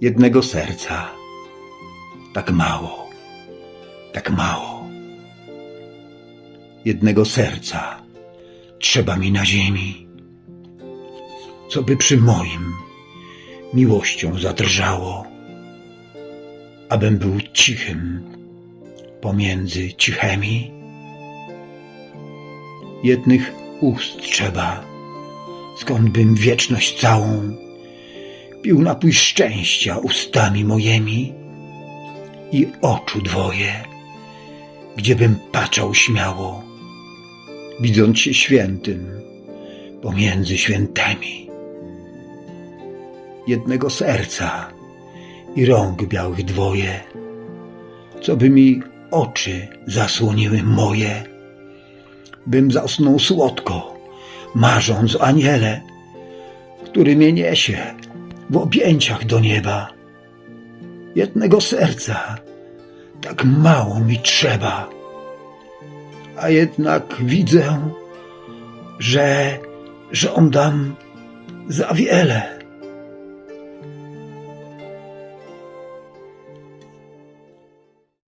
jednego serca. Tak mało, tak mało. Jednego serca trzeba mi na ziemi, co by przy moim miłością zadrżało, abym był cichym pomiędzy cichemi. Jednych ust trzeba, skąd bym wieczność całą pił napój szczęścia ustami mojemi i oczu dwoje, gdziebym patrzał śmiało, widząc się świętym pomiędzy świętemi. Jednego serca i rąk białych dwoje, co by mi oczy zasłoniły moje, bym zasnął słodko, marząc o aniele, który mnie niesie w objęciach do nieba. Jednego serca tak mało mi trzeba, a jednak widzę, że żądam za wiele.